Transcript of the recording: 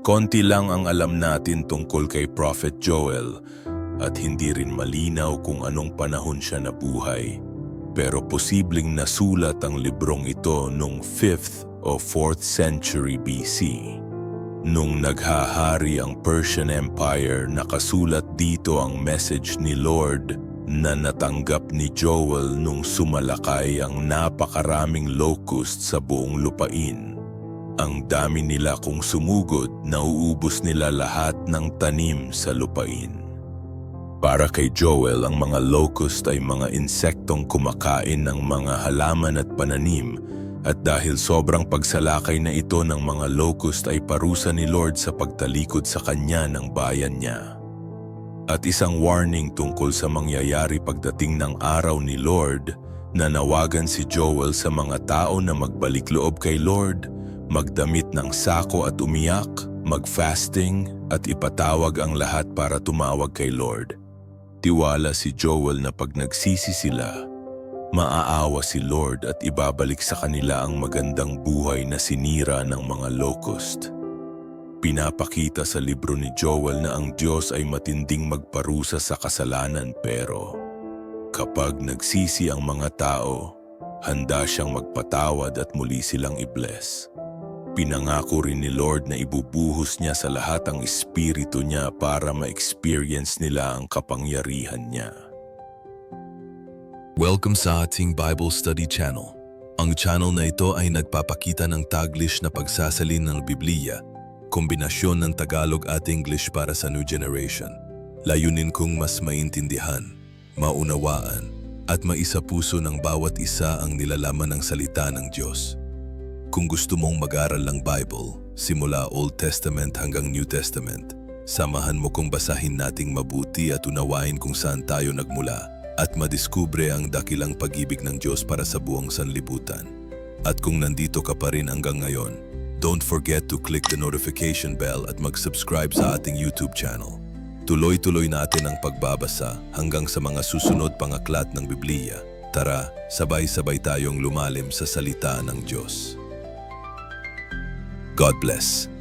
Konti lang ang alam natin tungkol kay Prophet Joel at hindi rin malinaw kung anong panahon siya nabuhay. Pero posibleng nasulat ang librong ito noong 5th o 4th century BC. Nung naghahari ang Persian Empire, nakasulat dito ang message ni Lord na natanggap ni Joel nung sumalakay ang napakaraming locust sa buong lupain. Ang dami nila kung sumugod, nauubos nila lahat ng tanim sa lupain. Para kay Joel, ang mga locust ay mga insektong kumakain ng mga halaman at pananim at dahil sobrang pagsalakay na ito ng mga locust ay parusa ni Lord sa pagtalikod sa kanya ng bayan niya. At isang warning tungkol sa mangyayari pagdating ng araw ni Lord na nawagan si Joel sa mga tao na magbalik loob kay Lord, magdamit ng sako at umiyak, mag-fasting at ipatawag ang lahat para tumawag kay Lord. Tiwala si Joel na pag nagsisi sila, maaawa si Lord at ibabalik sa kanila ang magandang buhay na sinira ng mga locust. Pinapakita sa libro ni Joel na ang Diyos ay matinding magparusa sa kasalanan pero kapag nagsisi ang mga tao, handa siyang magpatawad at muli silang i-bless. Pinangako rin ni Lord na ibubuhos niya sa lahat ang espiritu niya para ma-experience nila ang kapangyarihan niya. Welcome sa ating Bible Study Channel. Ang channel na ito ay nagpapakita ng Taglish na pagsasalin ng Biblia, kombinasyon ng Tagalog at English para sa new generation. Layunin kong mas maintindihan, maunawaan, at maisapuso ng bawat isa ang nilalaman ng salita ng Diyos. Kung gusto mong mag-aral ng Bible, simula Old Testament hanggang New Testament, samahan mo kong basahin nating mabuti at unawain kung saan tayo nagmula at madiskubre ang dakilang pag-ibig ng Diyos para sa buong sanlibutan. At kung nandito ka pa rin hanggang ngayon, don't forget to click the notification bell at mag-subscribe sa ating YouTube channel. Tuloy-tuloy natin ang pagbabasa hanggang sa mga susunod pang aklat ng Biblia. Tara, sabay-sabay tayong lumalim sa salita ng Diyos. God bless.